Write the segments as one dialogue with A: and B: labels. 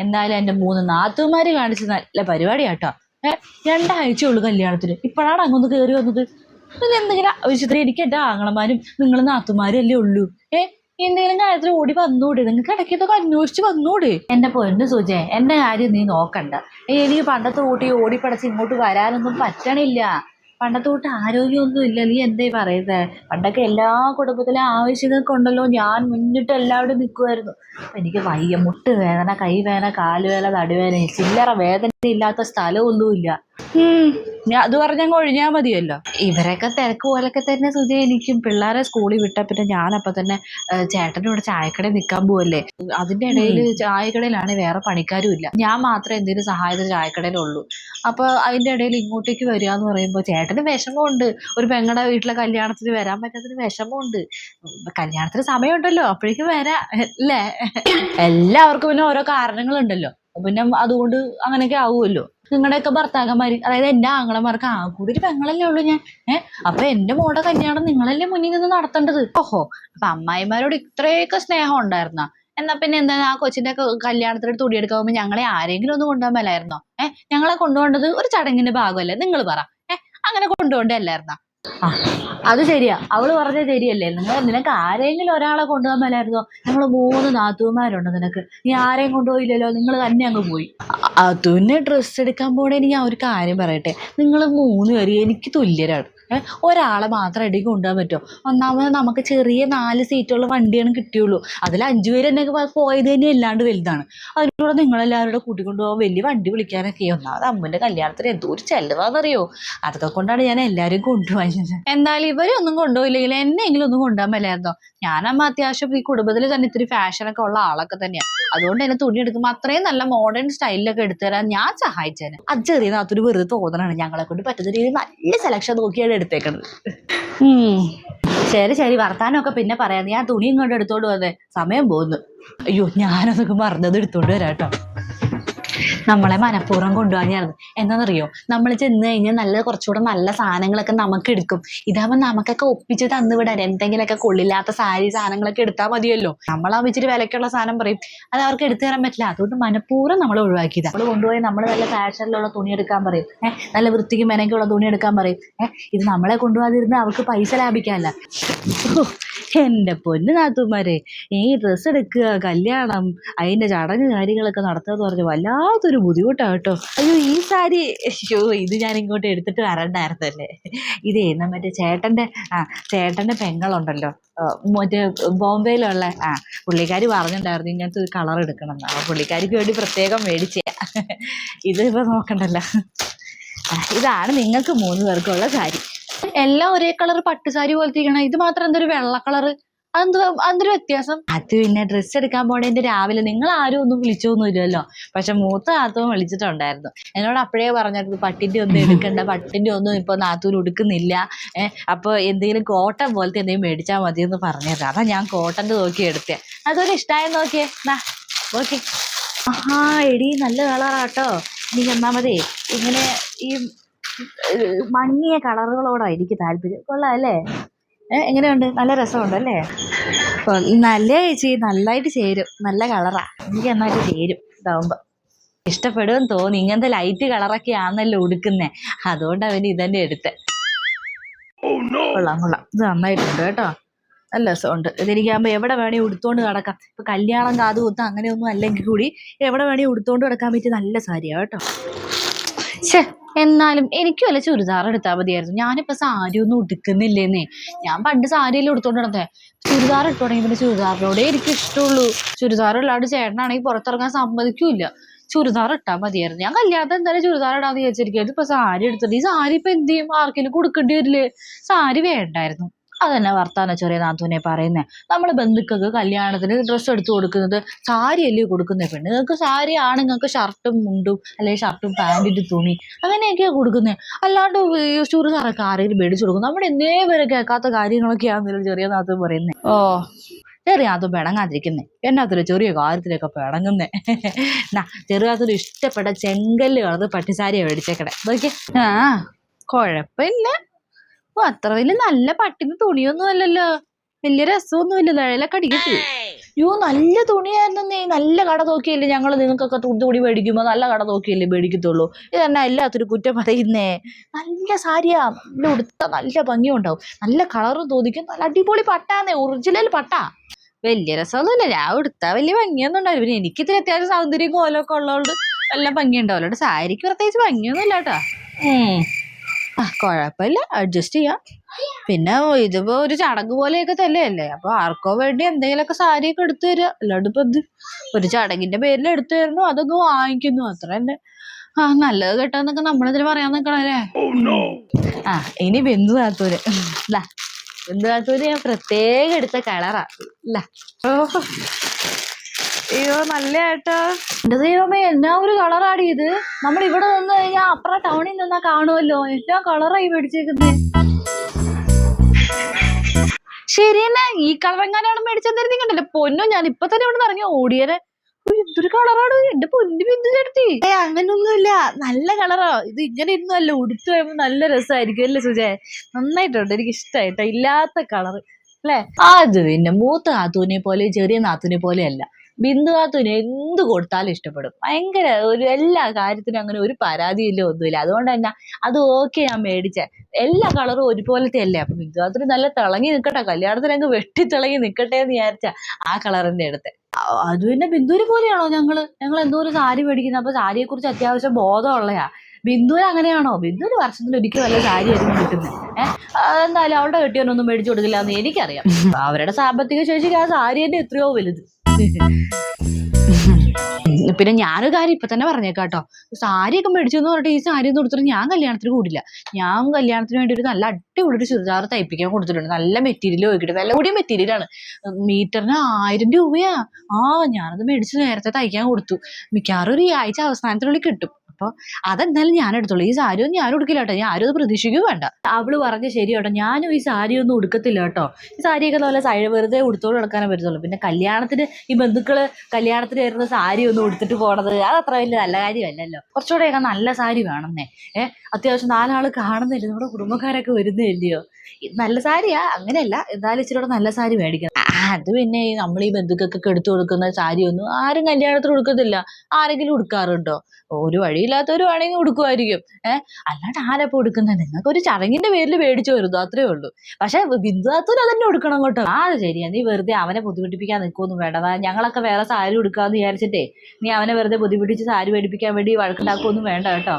A: എന്തായാലും എന്റെ മൂന്ന് നാത്തുമാര് കാണിച്ച നല്ല പരിപാടിയാട്ടോ. രണ്ടാഴ്ച ഉള്ളു കല്യാണത്തിന്. ഇപ്പോഴാണ് അങ്ങൊന്ന് കയറി വന്നത്. എന്തെങ്കിലും ആവശ്യത്തിന് എനിക്ക് എന്റെ ആങ്ങളമാരും നിങ്ങൾ നാത്തുമാരും അല്ലേ ഉള്ളൂ. ഏഹ് എന്തെങ്കിലും കാര്യത്തിൽ ഓടി വന്നൂടെ? നിങ്ങൾക്ക് ഇടയ്ക്ക് ഇതൊക്കെ അന്വേഷിച്ച് വന്നൂടെ? എന്റെ പൊന്നു സൂചി എന്റെ കാര്യം നീ നോക്കണ്ട. എനിക്ക് പണ്ടത്തെ കൂട്ടി ഓടിപ്പടച്ച് ഇങ്ങോട്ട് വരാനൊന്നും പറ്റണില്ല. പണ്ടത്തെ കൂട്ട് ആരോഗ്യമൊന്നും ഇല്ല. നീ എന്തേ പറയുന്നത് പണ്ടൊക്കെ എല്ലാ കുടുംബത്തിലെ ആവശ്യങ്ങൾക്ക് ഉണ്ടല്ലോ ഞാൻ മുന്നിട്ട് എല്ലാവരും നിൽക്കുമായിരുന്നു എനിക്ക് വയ്യ. മുട്ട് വേദന കൈ വേദന കാലുവേദന നടുവേദന ചില്ലറ വേദന ഇല്ലാത്ത സ്ഥലമൊന്നുമില്ല. ഞാൻ അത് പറഞ്ഞങ്ങ് ഒഴിഞ്ഞാ മതിയല്ലോ. ഇവരൊക്കെ തിരക്ക് പോലൊക്കെ തന്നെ സുധി എനിക്കും പിള്ളേരെ സ്കൂളിൽ വിട്ട പിന്നെ ഞാനപ്പൊ തന്നെ ചേട്ടന്റെ ചേട്ടന്റെ കൂടെ ചായക്കടയിൽ നിൽക്കാൻ പോവല്ലേ? അതിന്റെ ഇടയിൽ ചായക്കടയിലാണ് വേറെ പണിക്കാരും ഇല്ല. ഞാൻ മാത്രമേ എന്തെങ്കിലും സഹായത്തിന് ചായക്കടയിലുള്ളൂ. അപ്പോൾ അതിന്റെ ഇടയിൽ ഇങ്ങോട്ടേക്ക് വരിക എന്ന് പറയുമ്പോൾ ചേട്ടന് വിഷമമുണ്ട്. ഒരു പെങ്ങളുടെ വീട്ടിലെ കല്യാണത്തിന് വരാൻ പറ്റാത്തതിന് വിഷമമുണ്ട്. കല്യാണത്തിന് സമയമുണ്ടല്ലോ അപ്പോഴേക്കും വരാം. അല്ലേ? എല്ലാവർക്കും പിന്നെ ഓരോ കാരണങ്ങളുണ്ടല്ലോ. പിന്നെ അതുകൊണ്ട് അങ്ങനെയൊക്കെ ആവുമല്ലോ. നിങ്ങളുടെയൊക്കെ ഭർത്താക്കന്മാർ അതായത് എന്റെ ആങ്ങളമാർക്ക് ആ കൂടി പെങ്ങളല്ലേ ഉള്ളൂ ഞാൻ. ഏഹ് അപ്പൊ എന്റെ മോളുടെ കല്യാണം നിങ്ങളല്ലേ മുന്നിൽ നിന്ന് നടത്തേണ്ടത്? ഓഹോ. അപ്പൊ അമ്മായിമാരോട് ഇത്രയൊക്കെ സ്നേഹം ഉണ്ടായിരുന്ന? എന്നാ പിന്നെ എന്താ ആ കൊച്ചിന്റെ കല്യാണത്തിന് തുടിയെടുക്കാൻ പോകുമ്പോൾ ഞങ്ങളെ ആരെങ്കിലും ഒന്ന് കൊണ്ടുപോകാൻ മേലായിരുന്നോ? ഏഹ് ഞങ്ങളെ കൊണ്ടുപോകേണ്ടത് ഒരു ചടങ്ങിന്റെ ഭാഗമല്ലേ? നിങ്ങൾ പറ. ഏഹ് അങ്ങനെ കൊണ്ടുപോകണ്ടല്ലായിരുന്നോ അത് ശരിയാ. അവൾ പറഞ്ഞത് ശരിയല്ലേ? നിങ്ങൾ നിനക്ക് ആരെങ്കിലും ഒരാളെ കൊണ്ടുപോകാൻ മേലായിരുന്നോ മൂന്ന് നാത്തൂമാരുണ്ട് നിനക്ക്. നീ ആരെയും കൊണ്ടുപോയില്ലല്ലോ? നിങ്ങൾ തന്നെ അങ്ങ് പോയി. അതുന്നെ ഡ്രസ്സ് എടുക്കാൻ പോണേന് ഞാൻ ഒരു കാര്യം പറയട്ടെ. നിങ്ങൾ മൂന്ന് പേര് എനിക്ക് തുല്യരാണ്. ഒരാളെ മാത്രം ഇടയ്ക്ക് കൊണ്ടുപോകാൻ പറ്റുമോ? ഒന്നാമത് നമുക്ക് ചെറിയ നാല് സീറ്റുള്ള വണ്ടിയാണ് കിട്ടിയുള്ളൂ. അതിൽ അഞ്ചു പേര് തന്നെ പോയത് തന്നെ അല്ലാണ്ട് വലുതാണ്. അതിലൂടെ നിങ്ങളെല്ലാവരും കൂടെ കൂട്ടിക്കൊണ്ടുപോകാൻ വലിയ വണ്ടി വിളിക്കാനൊക്കെ. ഒന്നാമത് അമ്മന്റെ കല്യാണത്തിന് എന്തോ ഒരു ചെലവാന്നറിയോ? അതൊക്കെ കൊണ്ടാണ് ഞാൻ എല്ലാവരും കൊണ്ടുപോയത്. എന്തായാലും ഇവരൊന്നും കൊണ്ടുപോയില്ലെങ്കിൽ എന്നെങ്കിലും ഒന്നും കൊണ്ടുപോകാൻ മേലായിരുന്നോ? ഞാനമ്മ അത്യാവശ്യം ഈ കുടുംബത്തിൽ തന്നെ ഇത്തിരി ഫാഷനൊക്കെ ഉള്ള ആളൊക്കെ തന്നെയാണ് അതുകൊണ്ട് തന്നെ തുണി എടുക്കുമ്പോൾ അത്രയും നല്ല മോഡേൺ സ്റ്റൈലിലൊക്കെ എടുത്തു തരാൻ ഞാൻ സഹായിച്ചേനെ. അത് ചെറിയ നാത്തൊരു വെറുതെ തോന്നണാണ് ഞങ്ങളെ കൊണ്ട് പറ്റുന്ന രീതിയിൽ നല്ല സെലക്ഷൻ നോക്കിയാണ് എടുത്തേക്കണത്. ശരി ശരി. വർത്താനമൊക്കെ പിന്നെ പറയാം. ഞാൻ തുണിയും കൊണ്ട് എടുത്തോണ്ട് വന്നേ. സമയം പോകുന്നു അയ്യോ ഞാനതൊക്കെ മറന്നത് എടുത്തോണ്ട് വരാട്ടോ നമ്മളെ മനഃപൂർവം കൊണ്ടുപോകാനായിരുന്നു എന്താണെന്നറിയോ? നമ്മൾ ചെന്ന് കഴിഞ്ഞാൽ നല്ല കുറച്ചുകൂടെ നല്ല സാധനങ്ങളൊക്കെ നമുക്ക് എടുക്കും. ഇതാകുമ്പോൾ നമുക്കൊക്കെ ഒപ്പിച്ച് തന്നു വിടാൻ. എന്തെങ്കിലുമൊക്കെ കൊള്ളില്ലാത്ത സാരി സാധനങ്ങളൊക്കെ എടുത്താൽ മതിയല്ലോ. നമ്മളാവുമ്പോൾ ഇച്ചിരി വിലക്കുള്ള സാധനം പറയും. അത് അവർക്ക് എടുത്തു തരാൻ പറ്റില്ല. അതുകൊണ്ട് മനഃപൂർവം നമ്മൾ ഒഴിവാക്കിയത്. നമ്മൾ കൊണ്ടുപോയി നമ്മൾ നല്ല ഫാഷനിലുള്ള തുണി എടുക്കാൻ പറയും. ഏഹ് നല്ല വൃത്തിക്ക് മെനക്കുള്ള തുണി എടുക്കാൻ പറയും. ഏഹ് ഇത് നമ്മളെ കൊണ്ടുപോകാതിരുന്ന് അവർക്ക് പൈസ ലാഭിക്കാനല്ല. എന്റെ പൊന്ന് നാത്തുമാരെ ഈ ഡ്രസ്സ് എടുക്കുക കല്യാണം അതിന്റെ ചടങ്ങ് കാര്യങ്ങളൊക്കെ നടത്തുക എന്ന് പറഞ്ഞാൽ വല്ലാത്തൊരു ബുദ്ധിമുട്ടാണ് കേട്ടോ. അയ്യോ ഈ സാരി അയ്യോ ഇത് ഞാൻ ഇങ്ങോട്ട് എടുത്തിട്ട് വരണ്ടായിരുന്നല്ലേ? ഇതേ മറ്റേ ചേട്ടന്റെ ആ ചേട്ടന്റെ പെങ്ങളുണ്ടല്ലോ. ആ, മറ്റേ ബോംബെയിലുള്ള ആ പുള്ളിക്കാരി പറഞ്ഞിട്ടുണ്ടായിരുന്നു ഇങ്ങനത്തെ ഒരു കളർ എടുക്കണം എന്ന്. അപ്പോൾ പുള്ളിക്കാരിക്ക് വേണ്ടി പ്രത്യേകം മേടിച്ച. ഇതിപ്പോൾ നോക്കണ്ടല്ലോ. ആ, ഇതാണ് നിങ്ങൾക്ക് മൂന്ന് പേർക്കുള്ള സാരി. എല്ലാം ഒരേ കളർ പട്ടുസാരി പോലത്തെ ഇരിക്കണം ഇത് മാത്രം എന്തൊരു വെള്ള കളറ് അതൊരു വ്യത്യാസം? അത് പിന്നെ ഡ്രസ്സ് എടുക്കാൻ പോണേന്റെ രാവിലെ നിങ്ങൾ ആരും ഒന്നും വിളിച്ചൊന്നുമില്ലല്ലോ പക്ഷെ മൂത്ത നാത്തവും വിളിച്ചിട്ടുണ്ടായിരുന്നു. എന്നോട് അപ്പോഴേ പറഞ്ഞായിരുന്നു പട്ടിന്റെ ഒന്നും എടുക്കണ്ട പട്ടിന്റെ ഒന്നും ഇപ്പൊ നാത്തൂർ ഉടുക്കുന്നില്ല. ഏഹ് അപ്പൊ എന്തെങ്കിലും കോട്ടൻ പോലത്തെ എന്തെങ്കിലും മേടിച്ചാൽ മതി എന്ന് പറഞ്ഞത് അതാ ഞാൻ കോട്ടന്റെ നോക്കി എടുത്തേ. അതൊരു ഇഷ്ടമായി നോക്കിയേ? നാ ഓക്കെ ആഹാ എടി നല്ല കളറാട്ടോ. നീ എന്നാ മതി. ഇങ്ങനെ ഈ മങ്ങിയ കളറുകളോടാണ് എനിക്ക് താല്പര്യം. കൊള്ളാം അല്ലേ എങ്ങനെയുണ്ട്? നല്ല രസമുണ്ട് അല്ലേ നല്ല ചേച്ചി നന്നായിട്ട് ചേരും. നല്ല കളറാ. എനിക്ക് നന്നായിട്ട് ചേരും ഇതാവുമ്പോ. ഇഷ്ടപ്പെടുമെന്ന് തോന്നി. ഇങ്ങനത്തെ ലൈറ്റ് കളറൊക്കെ ആണല്ലോ ഉടുക്കുന്നേ. അതുകൊണ്ട് അവന് ഇതന്നെ എടുത്തെ. കൊള്ളാം കൊള്ളാം. ഇത് നന്നായിട്ടുണ്ട് കേട്ടോ. നല്ല രസമുണ്ട്. ഇതെനിക്കാകുമ്പോൾ എവിടെ വേണേ ഉടുത്തോണ്ട് നടക്കാം. ഇപ്പൊ കല്യാണം കാതുകുത്ത് അങ്ങനെയൊന്നും അല്ലെങ്കിൽ കൂടി എവിടെ വേണേ ഉടുത്തോണ്ട് നടക്കാൻ പറ്റിയ നല്ല സാരിയാ കേട്ടോ. ഛേ എന്നാലും എനിക്ക് വല്ല ചുരിദാർ എടുത്താൽ മതിയായിരുന്നു. ഞാനിപ്പോ സാരി ഒന്നും ഉടുക്കുന്നില്ലേന്നേ. ഞാൻ പണ്ട് സാരിയെല്ലാം എടുത്തോണ്ട് ചുരിദാർ ഇട്ട് തുടങ്ങി പിന്നെ ചുരിദാറിനോടെ എനിക്ക് ഇഷ്ടമുള്ളൂ. ചുരിദാർ ഇല്ലാണ്ട് ചേട്ടനാണെങ്കിൽ പുറത്തിറങ്ങാൻ സമ്മതിക്കൂല ചുരിദാർ ഇട്ടാൽ മതിയായിരുന്നു. ഞാൻ കല്യാണത്തിന് എന്തായാലും ചുരിദാർ ഇടാന്ന് വിചാരിച്ചിരിക്കുന്നത് ഇപ്പൊ സാരി എടുത്തിട്ട് ഈ സാരി ഇപ്പൊ എന്ത് ചെയ്യും? ആർക്കെങ്കിലും കൊടുക്കേണ്ടി വരില്ലേ? സാരി വേണ്ടായിരുന്നു. അതന്നെ വർത്താന ചെറിയ നാത്തൂനെ പറയുന്നേ. നമ്മൾ ബന്ധുക്കൾക്ക് കല്യാണത്തിന് ഡ്രസ്സ് എടുത്തു കൊടുക്കുന്നത് സാരിയല്ലേ കൊടുക്കുന്നത് പെണ്ണുങ്ങൾക്ക് സാരി ആണുങ്ങൾക്ക് ഷർട്ടും മുണ്ടും അല്ലെങ്കിൽ ഷർട്ടും പാന്റിന്റെ തുണി അങ്ങനെയൊക്കെയാണ് കൊടുക്കുന്നത് അല്ലാണ്ട് ചുരിദാറൊക്കെ ആരെങ്കിലും മേടിച്ചു കൊടുക്കും. നമ്മുടെ എന്നേ വരെ കേൾക്കാത്ത കാര്യങ്ങളൊക്കെയാണെന്നല്ലോ ചെറിയ നാത്തൂൻ പറയുന്നത് ഓ ചെറിയ നാത്തൂൻ പിണങ്ങാതിരിക്കുന്നേ എന്നാത്തൊരു ചെറിയ കാര്യത്തിലൊക്കെ പിണങ്ങുന്നേ എന്നാ ചെറിയ നാത്തൂന് ഇഷ്ടപ്പെട്ട ചെങ്കല്ല് കളർ പട്ടിസാരിയാണ് മേടിച്ചേക്കണേ. നോക്കിയേ. ആ കുഴപ്പമില്ല ഓ അത്ര വലിയ നല്ല പട്ടിന് തുണിയൊന്നും അല്ലല്ലോ. വലിയ രസമൊന്നുമില്ല. നിഴലൊക്കെ അടിക്കത്ത് യോ നല്ല തുണിയായിരുന്നേ നല്ല കട നോക്കിയല്ലേ ഞങ്ങൾ നിങ്ങൾക്കൊക്കെ തുണി മേടിക്കുമ്പോൾ നല്ല കട നോക്കിയല്ലേ മേടിക്കത്തുള്ളൂ? ഇതെന്നാ എല്ലാത്തൊരു കുറ്റം പറയുന്നേ? നല്ല സാരിയാ. നല്ല ഉടുത്ത നല്ല ഭംഗിയും ഉണ്ടാവും നല്ല കളറും തോന്നിക്കും. നല്ല അടിപൊളി പട്ടാന്നേ. ഒറിജിനൽ പട്ടാ. വലിയ രസമൊന്നുമില്ല. ഞാൻ ഉടുത്താ വലിയ ഭംഗിയൊന്നും ഉണ്ടാവില്ല. പിന്നെ എനിക്ക് ഇത്തിരി അത്യാവശ്യം സൗന്ദര്യം കോലമൊക്കെ ഉള്ളതുകൊണ്ട് എല്ലാം ഭംഗി ഉണ്ടാവില്ല സാരിക്ക് പ്രത്യേകിച്ച് ഭംഗിയൊന്നും ഇല്ല കേട്ടോ കുഴപ്പമില്ല അഡ്ജസ്റ്റ് ചെയ്യാം. പിന്നെ ഇതിപ്പോ ഒരു ചടങ്ങ് പോലെയൊക്കെ തന്നെയല്ലേ? അപ്പൊ ആർക്കോ വേണ്ടി എന്തെങ്കിലുമൊക്കെ സാരിയൊക്കെ എടുത്തു തരിക അല്ലാണ്ട് ഇപ്പൊ ഇത് ഒരു ചടങ്ങിന്റെ പേരിൽ എടുത്തു തരുന്നു അതൊക്കെ വാങ്ങിക്കുന്നു. അത്ര തന്നെ. ആ നല്ലത് കേട്ടാന്നൊക്കെ നമ്മളിതിന് പറയാൻ നിക്കണല്ലേ ആ ഇനി ബിന്ദു താത്തൂര് ബിന്ദു താത്തൂര് ഞാൻ പ്രത്യേകം എടുത്ത കളറാ. ഇല്ല അയ്യോ നല്ല ഏട്ടോ. എന്റെ ദൈവമേ എന്നാ ഒരു കളറാടി ഇത്? നമ്മൾ ഇവിടെ നിന്ന് കഴിഞ്ഞാൽ അപ്പുറ ടൗണിൽ നിന്നാ കാണുമല്ലോ എന്നാ കളറായി മേടിച്ചേക്കുന്നേ. ശരി തന്നെ ഈ കളർ എങ്ങാനാണ് മേടിച്ചെന്നിരുന്നിട്ടുണ്ടല്ലോ പൊന്നോ ഞാൻ ഇപ്പൊ തന്നെ ഇവിടെ ഇറങ്ങി ഓടിയനെ. ഉയ്യ്, എന്തൊരു കളറാണ്. എന്റെ പൊന്നു ബിന്ദു ചേർത്തി ഏ അങ്ങനൊന്നുമില്ല. നല്ല കളറോ. ഇത് ഇങ്ങനെ ഇരുന്നു അല്ല ഉടുത്തു പോയപ്പോ നല്ല രസമായിരിക്കും അല്ലേ സുജയ നന്നായിട്ടുണ്ട്. എനിക്ക് ഇഷ്ടമായിട്ടോ ഇല്ലാത്ത കളർ അല്ലേ? അത് പിന്നെ മൂത്ത നാത്തൂനെ പോലെ ചെറിയ നാത്തൂനെ പോലെ അല്ല. ബിന്ദു നാത്തൂന് എന്ത് കൊടുത്താലും ഇഷ്ടപ്പെടും. ഭയങ്കര ഒരു എല്ലാ കാര്യത്തിനും അങ്ങനെ ഒരു പരാതിയില്ല ഒന്നുമില്ല. അതുകൊണ്ട് തന്നെ അത് ഓക്കെ ഞാൻ മേടിച്ചേ. എല്ലാ കളറും ഒരുപോലത്തെ അല്ലേ അപ്പൊ ബിന്ദു നാത്തൂന് നല്ല തിളങ്ങി നിൽക്കട്ടെ കല്യാണത്തിന് അങ്ങ് വെട്ടി തിളങ്ങി നിൽക്കട്ടെ എന്ന് വിചാരിച്ച ആ കളറിന്റെ അടുത്ത് അത് പിന്നെ ബിന്ദുവിനെ പോലെയാണോ ഞങ്ങൾ? ഞങ്ങൾ എന്തോ ഒരു സാരി മേടിക്കുന്നത് അപ്പൊ സാരിയെ കുറിച്ച് അത്യാവശ്യം ബോധമുള്ളയാ. ബിന്ദുവിന് അങ്ങനെയാണോ? ബിന്ദുവിന് വർഷത്തിൽ ഒരിക്കൽ വല്ല സാരി ആയിരിക്കും കിട്ടുന്നത് ഏഹ് എന്തായാലും അവളുടെ കെട്ടിയവനൊന്നും മേടിച്ചു കൊടുക്കില്ല എന്ന് എനിക്കറിയാം. അവരുടെ സാമ്പത്തിക ശേഷിക്ക് ആ സാരി തന്നെ എത്രയോ വലുത്. പിന്നെ ഞാനൊരു കാര്യം ഇപ്പൊ തന്നെ പറഞ്ഞേക്കാട്ടോ. സാരിയൊക്കെ മേടിച്ചു എന്ന് പറഞ്ഞിട്ട് ഈ സാരി ഒന്നും കൊടുത്തിട്ട് ഞാൻ കല്യാണത്തിന് കൂടില്ല. ഞാൻ കല്യാണത്തിന് വേണ്ടി ഒരു നല്ല അടിപൊളി ഒരു ചുരിദാർ തയ്പ്പിക്കാൻ കൊടുത്തിട്ടുണ്ട്. നല്ല മെറ്റീരിയൽ നോക്കിയിട്ട് വില കൂടിയ മെറ്റീരിയലാണ് മീറ്ററിന് ആയിരം രൂപയാ. ആ ഞാനത് മേടിച്ച് നേരത്തെ തയ്ക്കാൻ കൊടുത്തു. മിക്കവാറും ഒരു ആഴ്ച അവസാനത്തിനുള്ളിൽ കിട്ടും. അപ്പൊ അതെന്തായാലും ഞാൻ എടുത്തോളൂ ഈ സാരി ഒന്നും ഞാൻ എടുക്കില്ല കേട്ടോ. ഞാൻ ആരും അത് പ്രതീക്ഷിക്കുകയും വേണ്ട. അവൾ പറഞ്ഞ ശരി കേട്ടോ. ഞാനും ഈ സാരി ഒന്നും ഉടുക്കത്തില്ല കേട്ടോ. ഈ സാരിയൊക്കെ നല്ല സൈഡ് വെറുതെ ഉടുത്തോട് നടക്കാനേ പറ്റത്തുള്ളൂ. പിന്നെ കല്യാണത്തിന് ഈ ബന്ധുക്കൾ കല്യാണത്തിന് വരുന്ന സാരി ഒന്നും ഉടുത്തിട്ട് പോണത് അത് അത്ര വലിയ നല്ല കാര്യമല്ലല്ലോ. കുറച്ചുകൂടെയൊക്കെ നല്ല സാരി വേണമെന്നേ ഏഹ് അത്യാവശ്യം നാലാൾ കാണുന്നില്ല? നമ്മുടെ കുടുംബക്കാരൊക്കെ വരുന്നില്ലയോ? നല്ല സാരിയാ അങ്ങനെയല്ല. എന്നാലും ഇച്ചിരി നല്ല സാരി മേടിക്കണം. അത് പിന്നെ നമ്മൾ ഈ ബന്ധുക്കൾക്കൊക്കെ എടുത്തു കൊടുക്കുന്ന സാരിയൊന്നും ആരും കല്യാണത്തിന് കൊടുക്കത്തില്ല ആരെങ്കിലും ഉടുക്കാറുണ്ടോ? ഒരു വഴിയില്ലാത്തവർ വേണമെങ്കിൽ ഉടുക്കുമായിരിക്കും ഏഹ് അല്ലാണ്ട് ആരപ്പോ ഉടുക്കുന്നത് നിങ്ങൾക്ക് ഒരു ചടങ്ങിന്റെ പേരിൽ മേടിച്ചു വരുന്നു അത്രേ ഉള്ളൂ. പക്ഷെ ബിന്ദുദാത്തൂര് അതന്നെ കൊടുക്കണം കേട്ടോ ആ ശരിയാ. നീ വെറുതെ അവനെ ബുദ്ധിമുട്ടിപ്പിക്കാൻ നിൽക്കൊന്നും വേണ്ട. ഞങ്ങളൊക്കെ വേറെ സാരി ഉടുക്കാന്ന് വിചാരിച്ചിട്ടേ നീ അവനെ വെറുതെ ബുദ്ധിമുട്ടിച്ച് സാരി മേടിപ്പിക്കാൻ വേണ്ടി വഴക്കുണ്ടാക്കൊന്നും വേണ്ട കേട്ടോ.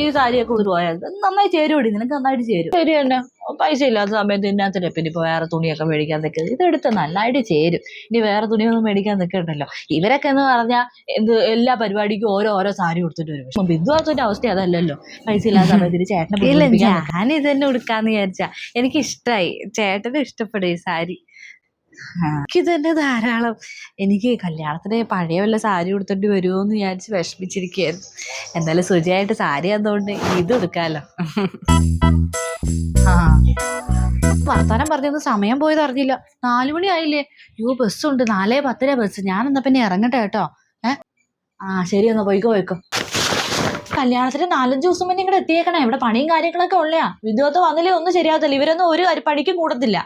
A: ഈ സാരിയൊക്കെ പോയാൽ നന്നായി ചേരുവടി നിനക്ക് നന്നായിട്ട് ചേരും. ശരി തന്നെ പൈസ ഇല്ലാത്ത സമയത്ത് ഇതിനകത്തില്ല പിന്നെ ഇപ്പൊ വേറെ തുണിയൊക്കെ മേടിക്കാൻ നിൽക്കുന്നത്. ഇതെടുത്ത് നന്നായിട്ട് ചേരും. ഇനി വേറെ തുണിയൊന്നും മേടിക്കാൻ നിൽക്കണ്ടല്ലോ. ഇവരൊക്കെ എന്ന് പറഞ്ഞാൽ എന്ത് എല്ലാ പരിപാടിക്കും ഓരോ ഓരോ സാരി കൊടുത്തിട്ട് വരും. പക്ഷെ ബിന്ദുവാത്തന്റെ അവസ്ഥ അതല്ലല്ലോ. പൈസ ഇല്ലാത്ത സമയത്ത് ചേട്ടനെ
B: ഞാൻ ഇത് തന്നെ ഉടുക്കാന്ന് വിചാരിച്ച. എനിക്ക് ഇഷ്ടമായി ചേട്ടന് ഇഷ്ടപ്പെടും ഈ സാരി.
A: എനിക്ക് തന്നെ ധാരാളം എനിക്ക് കല്യാണത്തിന് പഴയ വല്ല സാരി കൊടുത്തോണ്ട് വരുമോ എന്ന് വിചാരിച്ച് വിഷമിച്ചിരിക്കുകയായിരുന്നു. എന്നാലും സുജയായിട്ട് സാരി ആയതുകൊണ്ട് ഇത് എടുക്കാമല്ലോ ആ. വർത്താനം പറഞ്ഞൊന്ന് സമയം പോയത് അറിഞ്ഞില്ല. നാലു മണി ആയില്ലേ. യോ ബസ്സുണ്ട് നാലേ പത്തര ബസ് ഞാൻ എന്നാ പിന്നെ ഇറങ്ങട്ടെ കേട്ടോ. ഏ? ആ ശരി എന്നാ പോയിക്കോ പോയിക്കോ. കല്യാണത്തിന് നാലഞ്ച് ദിവസം മുന്നേ ഇങ്ങോട്ട് എത്തിയേക്കണേ. ഇവിടെ പണിയും കാര്യങ്ങളൊക്കെ ഉള്ളയാ. വിദ്വത്ത് വന്നില്ലേ ഒന്നും ശരിയാകത്തില്ല ഇവരൊന്നും ഒരു പണിക്കും കൂടത്തില്ല.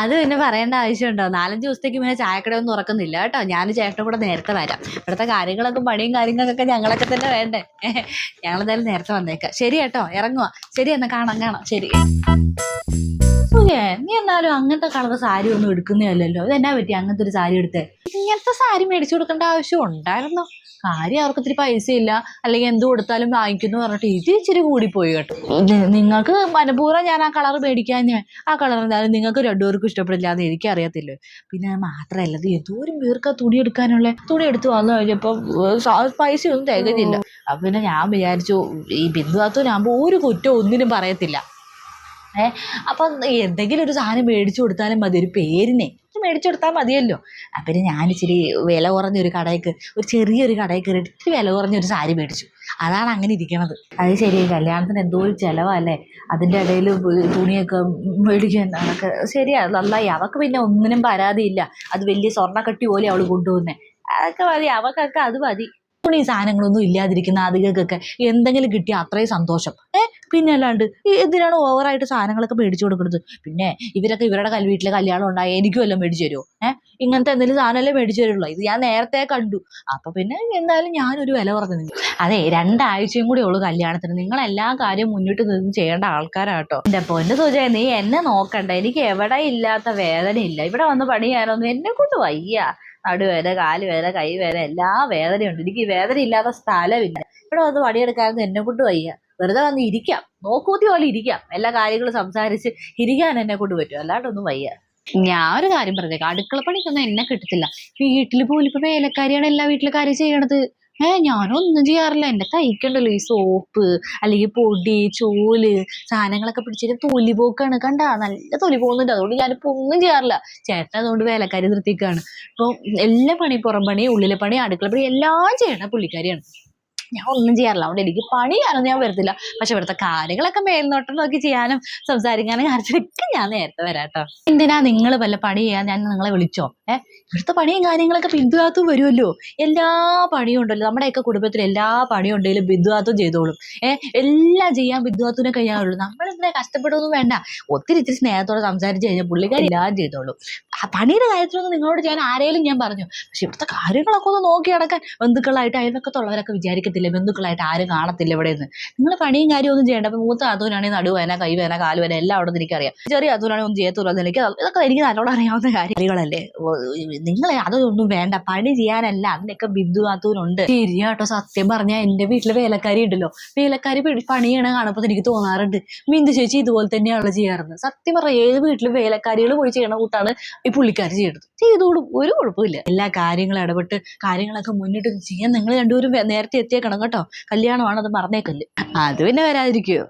B: അത് പിന്നെ പറയേണ്ട ആവശ്യമുണ്ടോ? നാലഞ്ച് ദിവസത്തേക്ക് പിന്നെ ചായക്കട ഒന്നും തുറക്കുന്നില്ല കേട്ടോ. ഞാൻ ചേട്ടൻ കൂടെ നേരത്തെ വരാം. ഇവിടുത്തെ കാര്യങ്ങളൊക്കെ പണിയും കാര്യങ്ങളൊക്കെ ഞങ്ങളൊക്കെ തന്നെ വേണ്ടേ? ഞങ്ങളെന്തായാലും നേരത്തെ വന്നേക്കാം. ശരി കേട്ടോ. ഇറങ്ങുക ശരി എന്നാ കാണാം കാണാം. ശരി.
A: നീ എന്നാലും അങ്ങനത്തെ കളർ സാരി ഒന്നും എടുക്കുന്നേ അല്ലല്ലോ. ഇതെന്നാ പറ്റി അങ്ങനത്തെ ഒരു സാരി എടുത്തേ?
B: ഇങ്ങനത്തെ സാരി മേടിച്ചു കൊടുക്കേണ്ട ആവശ്യം ഉണ്ടായിരുന്നോ?
A: കാര്യം അവർക്ക് ഇത്തിരി പൈസ ഇല്ല അല്ലെങ്കിൽ എന്ത് കൊടുത്താലും വാങ്ങിക്കുന്നു പറഞ്ഞിട്ട് ഇത് ഇച്ചിരി കൂടിപ്പോയി കേട്ടോ. നിങ്ങൾക്ക് മനഃപൂർവം ഞാൻ ആ കളർ മേടിക്കാൻ ആ കളർ എന്തായാലും നിങ്ങൾക്ക് രണ്ടുപേർക്കും ഇഷ്ടപ്പെടില്ല എന്ന് എനിക്കറിയത്തില്ല. പിന്നെ മാത്രമല്ല ഇത് എന്തോരം പേർക്ക് തുണി എടുക്കാനുള്ള തുണി എടുത്ത് വന്നു കഴിഞ്ഞപ്പോൾ പൈസ ഒന്നും തികഞ്ഞില്ല. അപ്പൊ പിന്നെ ഞാൻ വിചാരിച്ചു ഈ ബിന്ദുവാത്തൂനാകുമ്പോൾ ഒരു കുറ്റം ഒന്നിനും പറയത്തില്ല. ഏഹ് അപ്പം എന്തെങ്കിലും ഒരു സാധനം മേടിച്ചു കൊടുത്താലും മതി ഒരു പേരിനെ. മേടിച്ചു കൊടുത്താൽ മതിയല്ലോ അപ്പം ഞാൻ ഇച്ചിരി വില കുറഞ്ഞൊരു കടയ്ക്ക് ഒരു ചെറിയൊരു കടയിൽ കയറിയിട്ട് ഇത്തിരി വില കുറഞ്ഞൊരു സാരി മേടിച്ചു. അതാണ് അങ്ങനെ ഇരിക്കണത്. അത് ശരി കല്യാണത്തിന് എന്തോ ഒരു ചിലവല്ലേ? അതിന്റെ ഇടയിൽ തുണിയൊക്കെ മേടിക്കാൻ അതൊക്കെ ശരിയാ നന്നായി. അവൾക്ക് പിന്നെ ഒന്നിനും പരാതിയില്ല. അത് വലിയ സ്വർണക്കട്ടി പോലെ അവൾ കൊണ്ടുപോകുന്നത് അതൊക്കെ മതി അവക്കൊക്കെ അത് മതി. തുണി സാധനങ്ങളൊന്നും ഇല്ലാതിരിക്കുന്ന ആദ്യങ്ങൾക്കൊക്കെ എന്തെങ്കിലും കിട്ടിയാൽ അത്രയും സന്തോഷം. ഏ? പിന്നെ അല്ലാണ്ട് എന്തിനാണ് ഓവറായിട്ട് സാധനങ്ങളൊക്കെ മേടിച്ചു കൊടുക്കുന്നത്? പിന്നെ ഇവരൊക്കെ ഇവരുടെ കൽ വീട്ടിലെ കല്യാണം ഉണ്ടായി എനിക്കും എല്ലാം മേടിച്ചു തരുമോ ഏഹ് ഇങ്ങനത്തെ എന്തെങ്കിലും സാധനമല്ലേ മേടിച്ചു തരുള്ളൂ. ഇത് ഞാൻ നേരത്തെ കണ്ടു. അപ്പൊ പിന്നെ എന്തായാലും ഞാനൊരു വില പറഞ്ഞു അതെ രണ്ടാഴ്ചയും കൂടി ഉള്ളു കല്യാണത്തിന്. നിങ്ങൾ എല്ലാ കാര്യവും മുന്നിട്ട് നിന്ന് ചെയ്യേണ്ട ആൾക്കാരാട്ടോ. എന്റെ പൊന്നു സൂചന നീ എന്നെ നോക്കണ്ട. എനിക്ക് എവിടെ ഇല്ലാത്ത വേദനയില്ല ഇവിടെ വന്ന് പണി ചെയ്യാനൊന്നും എന്നെ കൊണ്ട് വയ്യ. നടുവേദന കാലുവേദന കൈവേദന എല്ലാ വേദനയുണ്ട് എനിക്ക് വേദന ഇല്ലാത്ത സ്ഥലമില്ല. ഇവിടെ വന്ന് പണിയെടുക്കാനൊന്നും എന്നെ കൊണ്ട് വയ്യ. വെറുതെ വന്ന് ഇരിക്കാം. നോക്കൂത്തി പോലെ ഇരിക്കാം. എല്ലാ കാര്യങ്ങളും സംസാരിച്ച് ഇരിക്കാൻ എന്നെ കൊണ്ട് പറ്റും. അല്ലാണ്ടൊന്നും വയ്യ.
B: ഞാൻ ഒരു കാര്യം പറഞ്ഞേക്കാം. അടുക്കള പണിക്കൊന്നും എന്നെ കിട്ടത്തില്ല. വീട്ടിൽ പോലും ഇപ്പൊ വേലക്കാരിയാണ് എല്ലാ വീട്ടിലെ കാര്യം ചെയ്യണത്. ഏ ഞാനൊന്നും ചെയ്യാറില്ല. എന്റെ തയ്ക്കണ്ടല്ലോ ഈ സോപ്പ് അല്ലെങ്കിൽ പൊടി ചോൽ സാധനങ്ങളൊക്കെ പിടിച്ചിട്ട് തൊലി പോക്കാണ്. കണ്ട നല്ല തൊലി പോകുന്നുണ്ട്. അതുകൊണ്ട് ഞാനിപ്പോ ഒന്നും ചെയ്യാറില്ല. ചേട്ടൻ അതുകൊണ്ട് വേലക്കാരി നിർത്തിക്കാണ്. ഇപ്പൊ എല്ലാ പണി പുറം പണി ഉള്ളിലെ പണി അടുക്കള പണി എല്ലാം ചെയ്യണ പുള്ളിക്കാരിയാണ്. ഞാൻ ഒന്നും ചെയ്യാറില്ല. അതുകൊണ്ട് എനിക്ക് പണി ഞാൻ വരത്തില്ല. പക്ഷെ ഇവിടുത്തെ കാര്യങ്ങളൊക്കെ മേൽനോട്ടം നോക്കി ചെയ്യാനും സംസാരിക്കാനും കാര്യത്തിലൊക്കെ ഞാൻ നേരത്തെ വരാട്ടോ എന്തിനാ നിങ്ങൾ വല്ല പണി ചെയ്യാൻ ഞാൻ നിങ്ങളെ വിളിച്ചോ? ഏ? ഇവിടുത്തെ പണിയും കാര്യങ്ങളൊക്കെ ബിന്ദുവാത്തും വരുമല്ലോ. എല്ലാ പണിയും ഉണ്ടല്ലോ. നമ്മുടെയൊക്കെ കുടുംബത്തിൽ എല്ലാ പണിയും ഉണ്ടെങ്കിലും ബിന്ദുവാത്തും ചെയ്തോളും. ഏഹ് എല്ലാം ചെയ്യാൻ ബിന്ദുവാത്തുനെ കഴിയാറുള്ളൂ. നമ്മളെന്തിനാ കഷ്ടപ്പെടുമൊന്നും വേണ്ട. ഒത്തിരി ഇത്തിരി സ്നേഹത്തോടെ സംസാരിച്ചു കഴിഞ്ഞാൽ പുള്ളിക്കാരി എല്ലാം ചെയ്തോളും. പണിയുടെ കാര്യത്തിലൊന്നും നിങ്ങളോട് ഞാൻ ആരെയും ഞാൻ പറഞ്ഞു. പക്ഷെ ഇവിടുത്തെ കാര്യങ്ങളൊക്കെ ഒന്ന് നോക്കി നടക്കാൻ ബന്ധുക്കളായിട്ട് അയൽവക്കത്തുള്ളവരൊക്കെ വിചാരിക്കത്തില്ല? ബന്ധുക്കളായിട്ട് ആരും കാണത്തില്ല ഇവിടെ നിന്ന് നിങ്ങൾ പണിയും കാര്യം ഒന്നും ചെയ്യേണ്ട. അപ്പൊ മൂത്ത കൈ നടുവേന കൈവേന കാലുവേന എല്ലാം അവിടെ നിന്ന് എനിക്കറിയാം. ചെറിയ അതൂനാണെങ്കിൽ ഒന്നും ചെയ്യത്തുള്ളൂ എനിക്ക് ഇതൊക്കെ എനിക്ക് നല്ലോണം അറിയാവുന്ന കാര്യങ്ങളല്ലേ? നിങ്ങൾ അതൊന്നും വേണ്ട. പണി ചെയ്യാനല്ല. അതിനൊക്കെ ബിന്ദു അതൂനുണ്ട് ശരിയാട്ടോ. സത്യം പറഞ്ഞാൽ എന്റെ വീട്ടിൽ വേലക്കാരി ഉണ്ടല്ലോ. വേലക്കാരി പണിയാണ് കാണുമ്പോൾ എനിക്ക് തോന്നാറുണ്ട്. ബിന്ദു ചേച്ചി ഇതുപോലെ തന്നെയാണല്ലോ ചെയ്യാറുണ്ട് സത്യം പറഞ്ഞാൽ ഏത് വീട്ടിലും വേലക്കാരികൾ പോയി ചെയ്യണ കൂട്ടാണ് ഈ പുള്ളിക്കാരി ചെയ്യണത്. ചെയ്തോളും ഒരു കുഴപ്പമില്ല എല്ലാ കാര്യങ്ങളും ഇടപെട്ട് കാര്യങ്ങളൊക്കെ മുന്നിട്ട് ചെയ്യാൻ നിങ്ങൾ രണ്ടുപേരും നേരത്തെ എത്തിയേക്കണം കേട്ടോ. കല്യാണമാണ് അത് മറന്നേക്കല്ല്. അത് പിന്നെ വരാതിരിക്കുവോ?